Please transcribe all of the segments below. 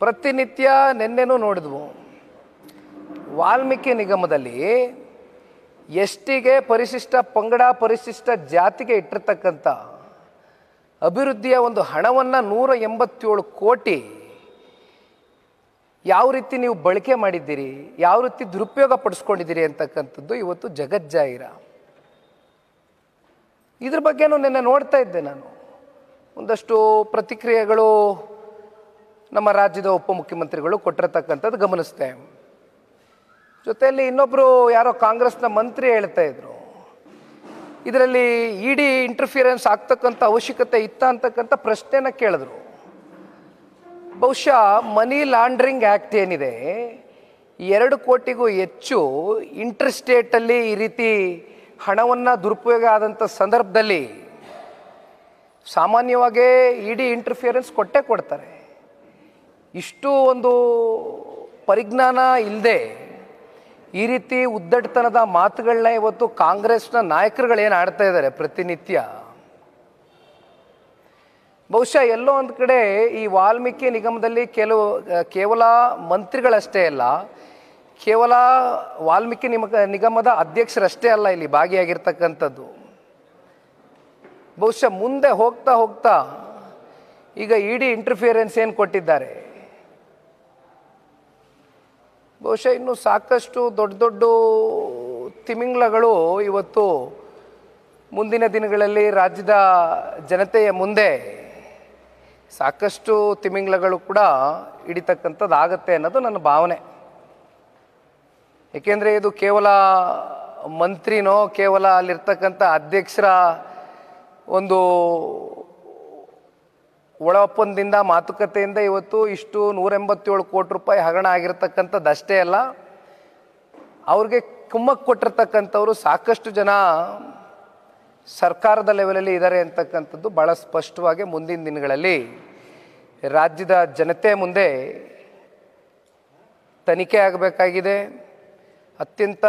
ಪ್ರತಿನಿತ್ಯ ನಿನ್ನೆನೂ ನೋಡಿದ್ವು. ವಾಲ್ಮೀಕಿ ನಿಗಮದಲ್ಲಿ ಎಷ್ಟಿಗೆ ಪರಿಶಿಷ್ಟ ಪಂಗಡ ಪರಿಶಿಷ್ಟ ಜಾತಿಗೆ ಇಟ್ಟಿರ್ತಕ್ಕಂಥ ಅಭಿವೃದ್ಧಿಯ ಒಂದು ಹಣವನ್ನು ನೂರ ಎಂಬತ್ತೇಳು ಕೋಟಿ ಯಾವ ರೀತಿ ನೀವು ಬಳಕೆ ಮಾಡಿದ್ದೀರಿ, ಯಾವ ರೀತಿ ದುರುಪಯೋಗ ಪಡಿಸ್ಕೊಂಡಿದ್ದೀರಿ ಅಂತಕ್ಕಂಥದ್ದು ಇವತ್ತು ಜಗಜ್ಜಾಹಿರ. ಇದ್ರ ಬಗ್ಗೆನೂ ನಿನ್ನೆ ನೋಡ್ತಾ ಇದ್ದೆ ನಾನು. ಒಂದಷ್ಟು ಪ್ರತಿಕ್ರಿಯೆಗಳು ನಮ್ಮ ರಾಜ್ಯದ ಉಪಮುಖ್ಯಮಂತ್ರಿಗಳು ಕೊಟ್ಟಿರತಕ್ಕಂಥದ್ದು ಗಮನಿಸ್ದೆ ಜೊತೆಯಲ್ಲಿ ಇನ್ನೊಬ್ಬರು ಯಾರೋ ಕಾಂಗ್ರೆಸ್ನ ಮಂತ್ರಿ ಹೇಳ್ತಾ ಇದ್ರು. ಇದರಲ್ಲಿ ಇಡಿ ಇಂಟರ್ಫಿಯರೆನ್ಸ್ ಆಗ್ತಕ್ಕಂಥ ಅವಶ್ಯಕತೆ ಇತ್ತ ಅಂತಕ್ಕಂಥ ಪ್ರಶ್ನೆನ ಕೇಳಿದ್ರು. ಬಹುಶಃ ಮನಿ ಲಾಂಡ್ರಿಂಗ್ ಆ್ಯಕ್ಟ್ ಏನಿದೆ, ಎರಡು ಕೋಟಿಗೂ ಹೆಚ್ಚು ಇಂಟರ್ ಸ್ಟೇಟಲ್ಲಿ ಈ ರೀತಿ ಹಣವನ್ನು ದುರುಪಯೋಗ ಆದಂಥ ಸಂದರ್ಭದಲ್ಲಿ ಸಾಮಾನ್ಯವಾಗೇ ಇಡಿ ಇಂಟರ್ಫಿಯರೆನ್ಸ್ ಕೊಟ್ಟೇ ಕೊಡ್ತಾರೆ. ಇಷ್ಟು ಒಂದು ಪರಿಜ್ಞಾನ ಇಲ್ಲದೆ ಈ ರೀತಿ ಉದ್ದಟತನದ ಮಾತುಗಳನ್ನ ಇವತ್ತು ಕಾಂಗ್ರೆಸ್ನ ನಾಯಕರುಗಳೇನು ಆಡ್ತಾ ಇದ್ದಾರೆ ಪ್ರತಿನಿತ್ಯ? ಬಹುಶಃ ಎಲ್ಲೋ ಒಂದು ಕಡೆ ಈ ವಾಲ್ಮೀಕಿ ನಿಗಮದಲ್ಲಿ ಕೆಲವು ಕೇವಲ ಮಂತ್ರಿಗಳಷ್ಟೇ ಅಲ್ಲ, ಕೇವಲ ವಾಲ್ಮೀಕಿ ನಿಮ ನಿಗಮದ ಅಧ್ಯಕ್ಷರಷ್ಟೇ ಅಲ್ಲ ಇಲ್ಲಿ ಭಾಗಿಯಾಗಿರ್ತಕ್ಕಂಥದ್ದು. ಬಹುಶಃ ಮುಂದೆ ಹೋಗ್ತಾ ಹೋಗ್ತಾ ಈಗ ಇಡಿ ಇಂಟರ್ಫಿಯರೆನ್ಸ್ ಏನು ಕೊಟ್ಟಿದ್ದಾರೆ? ಬಹುಶಃ ಇನ್ನು ಸಾಕಷ್ಟು ದೊಡ್ಡ ದೊಡ್ಡ ತಿಮಿಂಗ್ಲಗಳು ಇವತ್ತು ಮುಂದಿನ ದಿನಗಳಲ್ಲಿ ರಾಜ್ಯದ ಜನತೆಯ ಮುಂದೆ ಸಾಕಷ್ಟು ತಿಮಿಂಗ್ಲಗಳು ಕೂಡ ಹಿಡಿತಕ್ಕಂಥದ್ದಾಗತ್ತೆ ಅನ್ನೋದು ನನ್ನ ಭಾವನೆ. ಏಕೆಂದರೆ ಇದು ಕೇವಲ ಮಂತ್ರಿನೋ ಕೇವಲ ಅಲ್ಲಿರ್ತಕ್ಕಂಥ ಅಧ್ಯಕ್ಷರ ಒಂದು ಒಳ ಮಾತುಕತೆಯಿಂದ ಇವತ್ತು ಇಷ್ಟು ನೂರ ಎಂಬತ್ತೇಳು ಕೋಟಿ ರೂಪಾಯಿ ಹಗರಣ ಆಗಿರ್ತಕ್ಕಂಥದ್ದು ಅಷ್ಟೇ ಅಲ್ಲ, ಅವ್ರಿಗೆ ಕುಮ್ಮಕ್ಕೆ ಕೊಟ್ಟಿರ್ತಕ್ಕಂಥವ್ರು ಸಾಕಷ್ಟು ಜನ ಸರ್ಕಾರದ ಲೆವೆಲಲ್ಲಿ ಇದ್ದಾರೆ ಅಂತಕ್ಕಂಥದ್ದು ಭಾಳ ಸ್ಪಷ್ಟವಾಗಿ ಮುಂದಿನ ದಿನಗಳಲ್ಲಿ. ರಾಜ್ಯದ ಜನತೆ ಮುಂದೆ ತನಿಖೆ ಆಗಬೇಕಾಗಿದೆ. ಅತ್ಯಂತ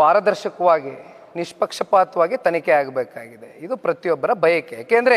ಪಾರದರ್ಶಕವಾಗಿ, ನಿಷ್ಪಕ್ಷಪಾತವಾಗಿ ತನಿಖೆ ಆಗಬೇಕಾಗಿದೆ. ಇದು ಪ್ರತಿಯೊಬ್ಬರ ಬಯಕೆ. ಯಾಕೆಂದರೆ